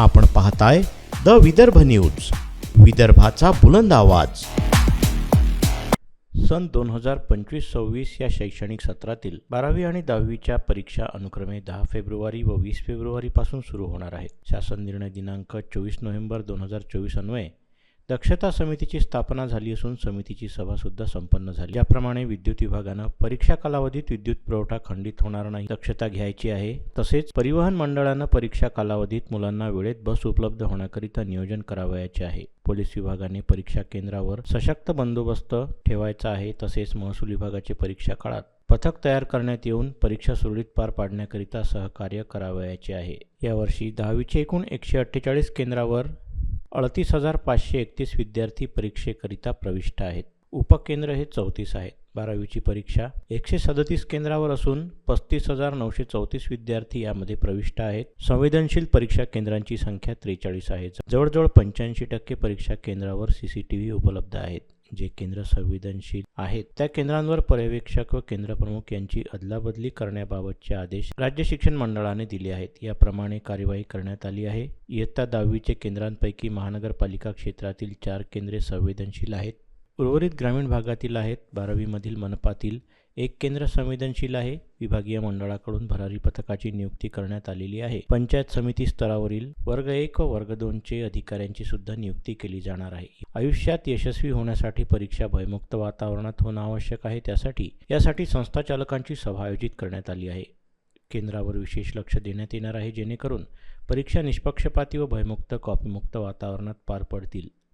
आपण पाहताय the Vidarbha news विदर्भाचा बुलंद आवाज. सन दोन हजार पंचवीस सव्वीस या शैक्षणिक सत्रातील बारावी आणि दहावीच्या परीक्षा अनुक्रमे दहा फेब्रुवारी व वीस फेब्रुवारीपासून सुरू होणार आहेत. शासन निर्णय दिनांक चोवीस नोव्हेंबर दोन हजार चोवीस अन्वये दक्षता समितीची स्थापना झाली असून समितीची सभासुद्धा संपन्न झाली. याप्रमाणे विद्युत विभागानं परीक्षा कालावधीत विद्युत पुरवठा खंडित होणार नाही दक्षता घ्यायची आहे. तसेच परिवहन मंडळानं परीक्षा कालावधीत मुलांना वेळेत बस उपलब्ध होण्याकरिता नियोजन करावयाचे आहे. पोलीस विभागाने परीक्षा केंद्रावर सशक्त बंदोबस्त ठेवायचा आहे. तसेच महसूल विभागाचे परीक्षा काळात पथक तयार करण्यात येऊन परीक्षा सुरळीत पार पाडण्याकरिता सहकार्य करावयाचे आहे. यावर्षी दहावीचे एकूण एकशे अठ्ठेचाळीस केंद्रावर अडतीस हजार पाचशे एकतीस विद्यार्थी परीक्षेकरिता प्रविष्ट आहेत. उपकेंद्र हे चौतीस आहेत. बारावीची परीक्षा एकशे सदतीस केंद्रावर असून पस्तीस हजार नऊशे चौतीस विद्यार्थी यामध्ये प्रविष्ट आहेत. संवेदनशील परीक्षा केंद्रांची संख्या त्रेचाळीस आहे. जवळजवळ पंच्याऐंशी टक्के परीक्षा केंद्रावर सीसीटीव्ही उपलब्ध आहेत. जे केंद्र संवेदनशील आहेत त्या केंद्रांवर पर्यवेक्षक व केंद्रप्रमुख यांची अदलाबदली करण्याबाबतचे आदेश राज्य शिक्षण मंडळाने दिले आहेत. याप्रमाणे कार्यवाही करण्यात आली आहे. इयत्ता दहावीचे केंद्रांपैकी महानगरपालिका क्षेत्रातील चार केंद्रे संवेदनशील आहेत. उर्वरित ग्रामीण भागातील आहेत. बारावीमधील मनपातील एक केंद्र संवेदनशील आहे. विभागीय मंडळाकडून भरारी पथकाची नियुक्ती करण्यात आलेली आहे. पंचायत समिती स्तरावरील वर्ग एक व वर्ग दोनचे अधिकाऱ्यांची सुद्धा नियुक्ती केली जाणार आहे. आयुष्यात यशस्वी होण्यासाठी परीक्षा भयमुक्त वातावरणात होणं आवश्यक आहे. त्यासाठी यासाठी संस्था चालकांची सभा आयोजित करण्यात आली आहे. केंद्रावर विशेष लक्ष देण्यात येणार आहे. जेणेकरून परीक्षा निष्पक्षपाती व भयमुक्त कॉपीमुक्त वातावरणात पार पडतील.